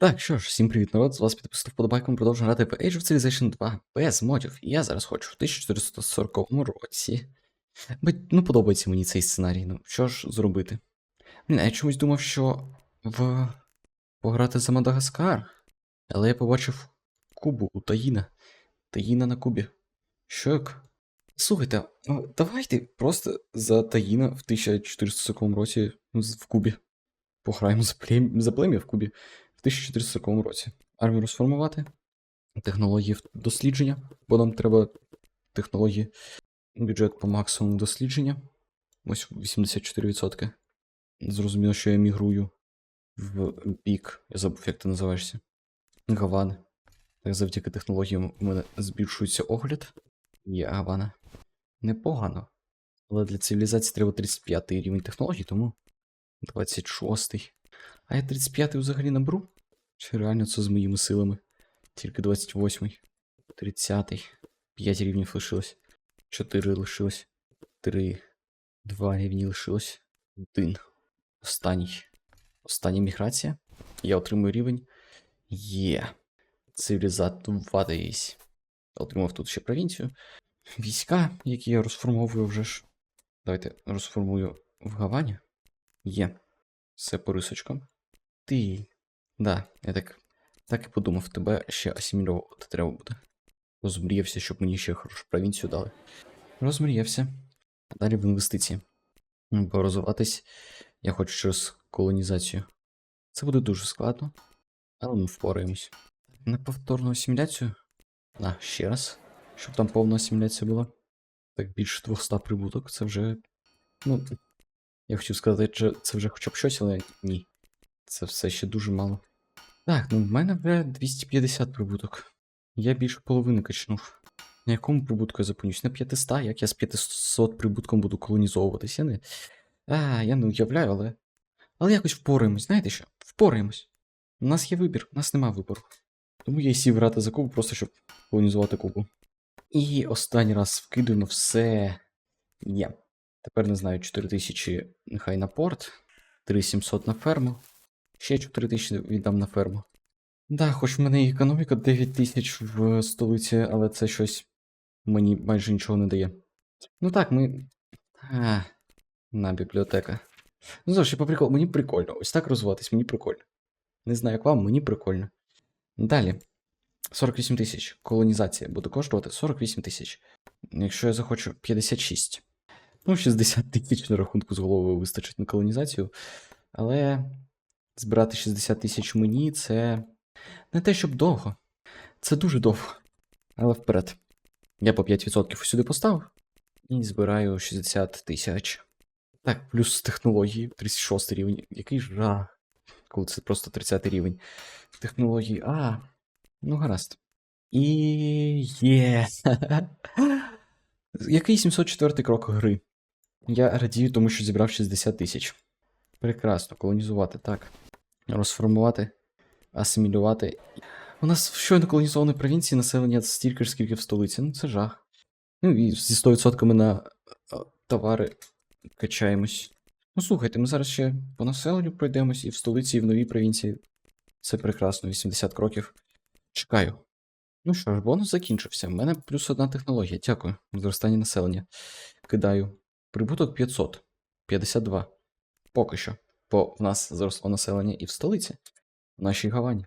Так, що ж, всім привіт, народ, з вас підписав вподобайком, продовжуємо грати в Age of Civilization 2 без модів. І я зараз хочу в 1440 році. Бо, ну, подобається мені цей сценарій, ну що ж зробити? Блін, я чомусь думав, що в пограти за Мадагаскар. Але я побачив Кубу у Таїна. Таїна на Кубі. Що як? Слухайте, ну, давайте просто за Таїна в 1440 році в Кубі. Пограємо за плем'я в Кубі в 1440 році. Армію розформувати, технології дослідження, бо нам треба технології, бюджет по максимуму дослідження. Ось 84%. Зрозуміло, що я мігрую в бік, я забув, як ти називаєшся. Гавани. Так завдяки технологіям у мене збільшується огляд. Є Гавана. Непогано. Але для цивілізації треба 35 рівень технологій, тому 26. А я 35 взагалі наберу? Чи реально це з моїми силами? Тільки 28. 30. 5 рівнів лишилось. 4 лишилось. 3. 2 рівні лишилось. 1. Останній. Остання міграція. Я отримую рівень. Є. Цивілізатуватись. Отримав тут ще провінцію. Війська, які я розформовую вже ж. Давайте розформую в Гавані. Є. Все по рисочкам. Ти. Да, я так, так і подумав, тебе ще асимільовувати треба буде. Розмріявся, щоб мені ще хорошу провінцію дали. Розмріявся. Далі в інвестиції. Бо розвиватись я хочу через колонізацію. Це буде дуже складно, але ми впораємось. На повторну асиміляцію. А, ще раз. Щоб там повна асиміляція була. Так більше 200 прибуток, це вже. Ну, я хотів сказати, це вже хоча б щось, але ні. Це все ще дуже мало. Так, ну в мене вже 250 прибуток. Я більше половини качнув. На якому прибутку я зупинюсь? На 500? Як я з 500 прибутком буду колонізовуватись? Я не. А, я не уявляю, але. Але якось впораємось, знаєте що? Впораємось. У нас є вибір, у нас нема вибору. Тому я й сів грати за Кубу, просто щоб колонізувати Кубу. І останній раз вкидуємо все. Є. Тепер не знаю, 4000 нехай на порт, 3700 на ферму. Ще 4000 віддам на ферму. Да, хоч в мене і економіка 9000 в столиці, але це щось мені майже нічого не дає. Ну так, ми. А, на бібліотека. Ну завжди, по приколу, мені прикольно. Ось так розвиватись, мені прикольно. Не знаю, як вам, мені прикольно. Далі. 48 тисяч. Колонізація буде коштувати 48 тисяч. Якщо я захочу 56. Ну, 60 тисяч на рахунку з головою вистачить на колонізацію. Але збирати 60 тисяч мені це не те, щоб довго. Це дуже довго. Але вперед. Я по 5% сюди поставив і збираю 60 тисяч. Так, плюс технології, 36 рівень. Який жах. Коли це просто 30 рівень. Технології. А, ну гаразд. І є. Який 704 крок гри? Я радію, тому що зібрав 60 тисяч. Прекрасно, колонізувати, так. Розформувати, асимілювати. У нас в щойно колонізованій провінції населення стільки ж, скільки в столиці. Ну, це жах. Ну і зі 100% на е, товари качаємось. Ну, слухайте, ми зараз ще по населенню пройдемось і в столиці, і в новій провінції. Це прекрасно, 80 кроків. Чекаю. Ну що ж, бонус закінчився. У мене плюс одна технологія. Дякую. Зростання населення. Кидаю. Прибуток 500. 52. Поки що. Бо в нас зросло населення і в столиці, в нашій Гавані.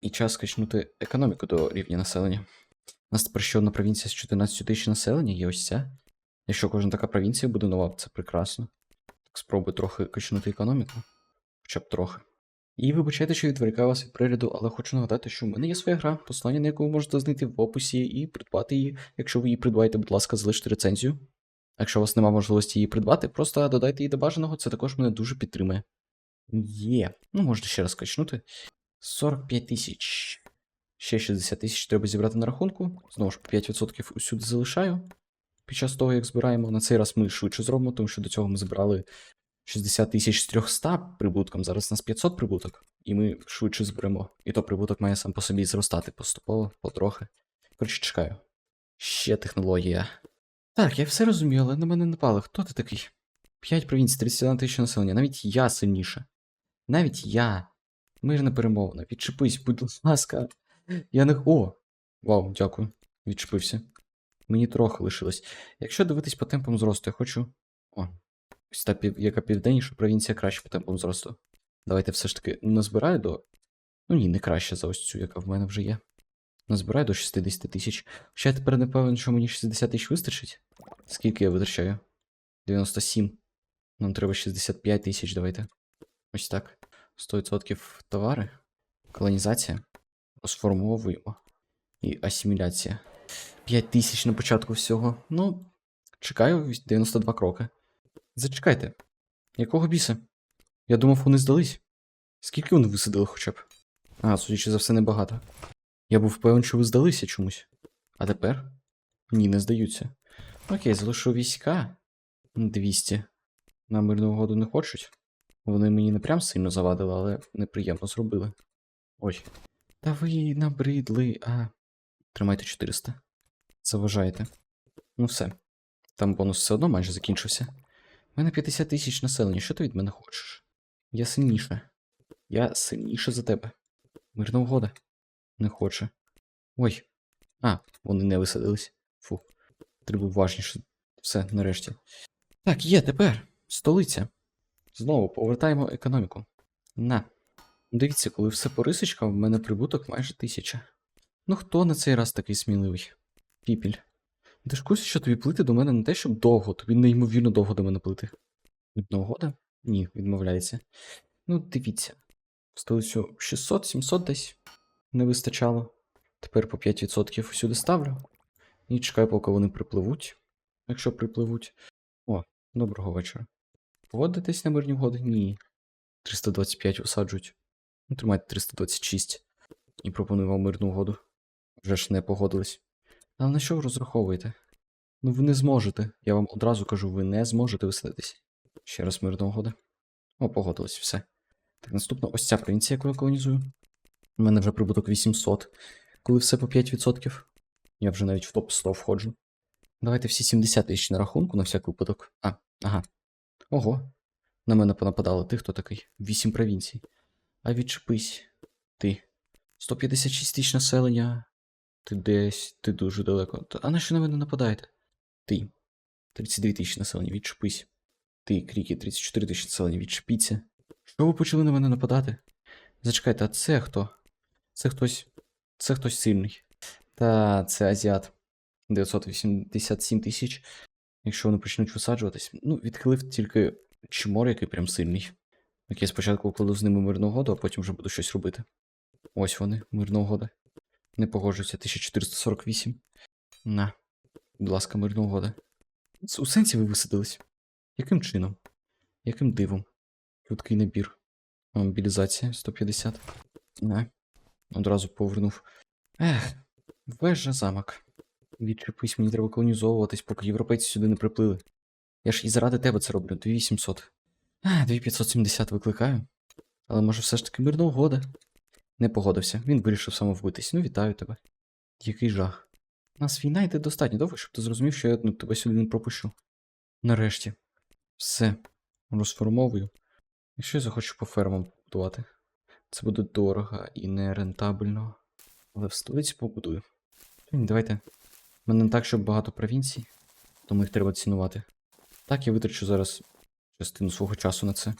І час качнути економіку до рівня населення. У нас тепер ще одна провінція з 14 тисяч населення, є ось ця. Якщо кожна така провінція буде нова, це прекрасно. Так спробую трохи качнути економіку. Хоча б трохи. І вибачайте, що відволікаю вас від перегляду, але хочу нагадати, що в мене є своя гра, послання на яку ви можете знайти в описі і придбати її. Якщо ви її придбаєте, будь ласка, залиште рецензію. Якщо у вас немає можливості її придбати, просто додайте її до бажаного, це також мене дуже підтримує. Є. Ну, можна ще раз качнути. 45 тисяч. Ще 60 тисяч треба зібрати на рахунку. Знову ж 5% усюди залишаю. Під час того, як збираємо, на цей раз ми швидше зробимо, тому що до цього ми збирали 60 тисяч з 300 прибутком, зараз у нас 500 прибуток, і ми швидше зберемо. І то прибуток має сам по собі зростати поступово, потрохи. Коротше, чекаю. Ще технологія. Так, я все розумію, але на мене напали. Хто ти такий? 5 провінцій, 31 тисяча населення. Навіть я сильніше. Навіть я. Мирна перемовина. Відчепись, будь ласка. Я не. О! Вау, дякую. Відчепився. Мені трохи лишилось. Якщо дивитись по темпам зросту, я хочу. О, ось та пів... яка південніша провінція краще по темпам зросту. Давайте все ж таки назбираю до. Ну ні, не краще за ось цю, яка в мене вже є. Назбираю до 60 тисяч. Хоча я тепер не певен, що мені 60 тисяч вистачить. Скільки я витрачаю? 97. Нам треба 65 тисяч, давайте. Ось так. 100% товари. Колонізація. Розформовуємо. І асиміляція. 5 тисяч на початку всього. Ну, чекаю 92 кроки. Зачекайте. Якого біса? Я думав, вони здались. Скільки вони висадили хоча б? А, судячи за все, небагато. Я був певен, що ви здалися чомусь. А тепер? Ні, не здаються. Окей, залишу війська. 200. На мирну угоду не хочуть. Вони мені не прям сильно завадили, але неприємно зробили. Ой. Та ви набридли, а. Тримайте 400. Заважаєте. Ну все. Там бонус все одно майже закінчився. У мене 50 тисяч населення, що ти від мене хочеш? Я сильніше. Я сильніше за тебе. Мирна угода. Не хоче. Ой. А, вони не висадились. Фу. Треба уважніше. Все, нарешті. Так, є тепер. Столиця. Знову повертаємо економіку. На. Дивіться, коли все по рисочкам, в мене прибуток майже тисяча. Ну хто на цей раз такий сміливий? Піпіль. Курсі, що тобі плити до мене не те, щоб довго, тобі неймовірно довго до мене плити. Одна угода? Ні, відмовляється. Ну, дивіться. Столицю 600-700 десь не вистачало. Тепер по 5% всюди ставлю. І чекаю, поки вони припливуть. Якщо припливуть. О, доброго вечора. Погодитесь на мирні угоди? Ні. 325 усаджують. Ну, тримайте 326. І пропоную вам мирну угоду. Вже ж не погодились. Але на що ви розраховуєте? Ну ви не зможете. Я вам одразу кажу, ви не зможете висадитись. Ще раз мирна угода. О, погодились, все. Так, наступна ось ця провінція, яку я колонізую. У мене вже прибуток 800. Коли все по 5%. Я вже навіть в топ 100 входжу. Давайте всі 70 тисяч на рахунку на всяк випадок. А, ага. Ого. На мене понападало. Ти хто такий? Вісім провінцій. А відчепись. Ти. 156 тисяч населення. Ти десь, ти дуже далеко. А на що на мене нападаєте? Ти. 32 тисячі населення, відчепись. Ти, Крікі, 34 тисячі населення, відчепіться. Що ви почали на мене нападати? Зачекайте, а це хто? Це хтось. Це хтось сильний. Та це азіат. 987 тисяч. Якщо вони почнуть висаджуватись. Ну, відхилив тільки чмор, який прям сильний. Окей, спочатку укладу з ними мирну угоду, а потім вже буду щось робити. Ось вони, мирна угода. Не погоджуюся, 1448. На. Будь ласка, мирна угода. У сенсі ви висадились? Яким чином? Яким дивом? Чуткий набір. Мобілізація 150. На. Одразу повернув. Ех, вежа замок. Відчепись, мені треба колонізовуватись, поки європейці сюди не приплили. Я ж і заради тебе це роблю, 2800. А, 2570 викликаю. Але може все ж таки мирна угода. Не погодився, він вирішив самовбитись. Ну, вітаю тебе. Який жах. У нас війна йде достатньо довго, щоб ти зрозумів, що я ну, тебе сюди не пропущу. Нарешті. Все. Розформовую. Якщо я захочу по фермам побудувати, це буде дорого і нерентабельно. Але в столиці побудую. Давайте. У мене не так, щоб багато провінцій, тому їх треба цінувати. Так, я витрачу зараз частину свого часу на це.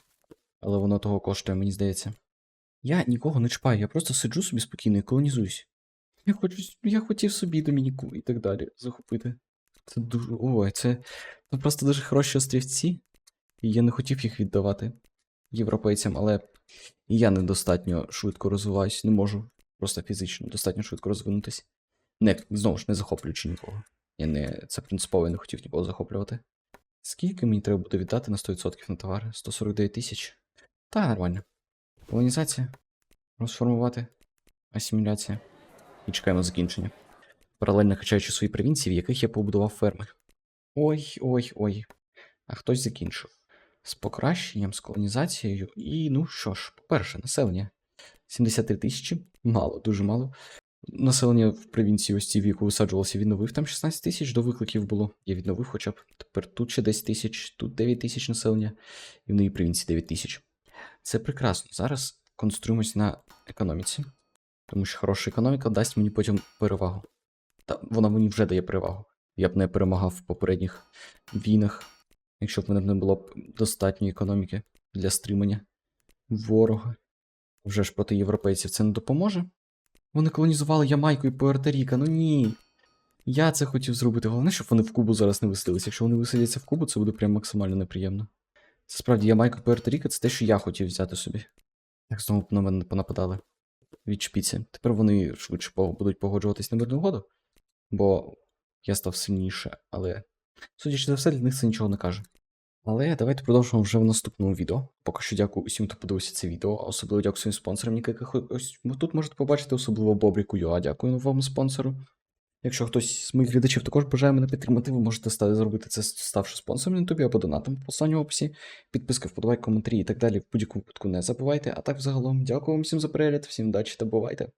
Але воно того коштує, мені здається. Я нікого не чіпаю, я просто сиджу собі спокійно і колонізуюсь. Я хочу, я хотів собі Домініку і так далі захопити. Це дуже. Ой, це, це просто дуже хороші острівці, і я не хотів їх віддавати європейцям, але і я недостатньо швидко розвиваюсь, не можу просто фізично достатньо швидко розвинутись. Не, знову ж не захоплюючи нікого. Я не, це принципово не хотів нікого захоплювати. Скільки мені треба буде віддати на 100% на товари? 149 тисяч? Та, нормально. Колонізація. Розформувати. Асиміляція. І чекаємо закінчення. Паралельно качаючи свої провінції, в яких я побудував ферми. Ой, ой, ой. А хтось закінчив. З покращенням, з колонізацією. І, ну що ж, по-перше, населення. 73 тисячі. Мало, дуже мало. Населення в провінції ось цій, в яку висаджувалося, відновив там 16 тисяч до викликів було. Я відновив хоча б. Тепер тут ще 10 тисяч, тут 9 тисяч населення, і в новій провінції 9 тисяч. Це прекрасно. Зараз концентруємось на економіці. Тому що хороша економіка дасть мені потім перевагу. Та вона мені вже дає перевагу. Я б не перемагав в попередніх війнах, якщо б мене не було б достатньої економіки для стримання ворога. Вже ж проти європейців це не допоможе. Вони колонізували Ямайку і Пуерто-Ріко, ну ні. Я це хотів зробити. Головне, щоб вони в Кубу зараз не виселилися. Якщо вони виселяться в Кубу, це буде прям максимально неприємно. Це справді Ямайка і Пуерто-Ріко це те, що я хотів взяти собі. Як знову на мене понападали від шпіці. Тепер вони швидше будуть погоджуватись на мирну угоду, бо я став сильніше, але судячи за все, для них це нічого не каже. Але давайте продовжимо вже в наступному відео. Поки що дякую усім, хто подивився це відео, особливо дякую своїм спонсорам, яких ось тут можете побачити, особливо Бобріку Юа. Дякую новому спонсору. Якщо хтось з моїх глядачів також бажає мене підтримати, ви можете стати зробити це, ставши спонсором на ютубі або донатом по посланню описі. Підписки, вподобайки, коментарі і так далі в будь-якому випадку не забувайте. А так, взагалом, дякую вам всім за перегляд, всім удачі та бувайте!